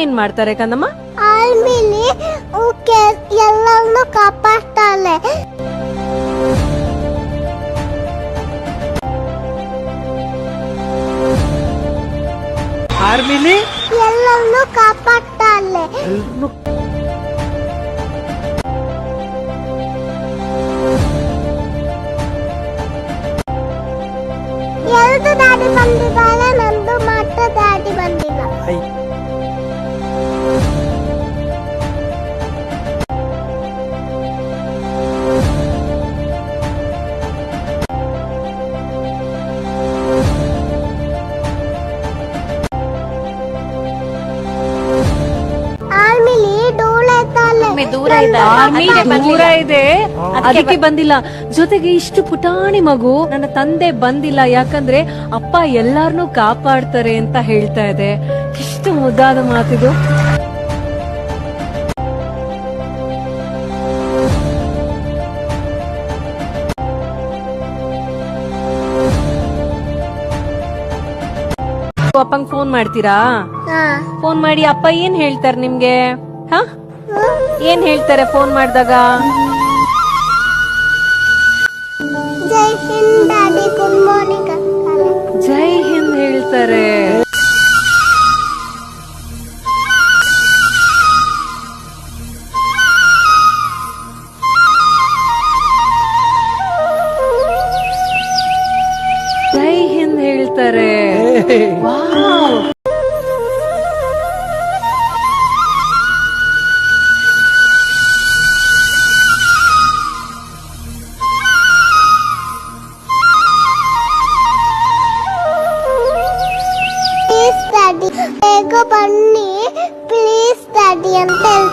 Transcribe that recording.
ಏನ್ ಮಾಡ್ತಾರೆ ಕಂದಮ್ಮ ಆಲ್ಮೇಲೆ ಎಲ್ಲರನ್ನು ಕಾಪಾಡ್ತಾಳೆ ಆರ್ಮಿಲಿ ಎಲ್ಲರನ್ನು ಕಾಪಾಡ್ತಾಳೆ ಎಲ್ರನ್ನೂ ಎಲ್ದು ದಾಡಿ ಬಂದಿದ್ದಾಳೆ ನಂದು ಮಾತ್ರ ದಾಡಿ ಬಂದಿಲ್ಲ ಐತಾಳೆ ದೂರ ದೂರ ಇದೆ. ಅದಕ್ಕೆ ಬಂದಿಲ್ಲ. ಜೊತೆಗೆ ಇಷ್ಟು ಪುಟಾಣಿ ಮಗು ನನ್ನ ತಂದೆ ಬಂದಿಲ್ಲ. ಯಾಕಂದ್ರೆ ಅಪ್ಪ ಎಲ್ಲಾರ್ನೂ ಕಾಪಾಡ್ತಾರೆ ಅಂತ ಹೇಳ್ತಾ ಇದೆ. ಇಷ್ಟು ಮುದ್ದಾದ ಮಾತಿದು. ಅಪ್ಪಂಗ್ ಫೋನ್ ಮಾಡ್ತೀರಾ? ಫೋನ್ ಮಾಡಿ ಅಪ್ಪ ಏನ್ ಹೇಳ್ತಾರೆ ನಿಮ್ಗೆ? ಹ? ಏನ್ ಹೇಳ್ತಾರೆ ಫೋನ್ ಮಾಡಿದಾಗ? ಜೈ ಹಿಂದ್ ಗುಡ್ ಮಾರ್ನಿಂಗ್ ಜೈ ಹಿಂದ್ ಹೇಳ್ತಾರೆ. ಜೈ ಹಿಂದ್ ಹೇಳ್ತಾರೆ. ವಾವ್. ಪ್ಲೀಸ್ ಡ್ಯಾಡಿ ಬೇಗ ಬನ್ನಿ ಪ್ಲೀಸ್ ಡ್ಯಾಡಿ ಅಂತ ಹೇಳ್ತೀನಿ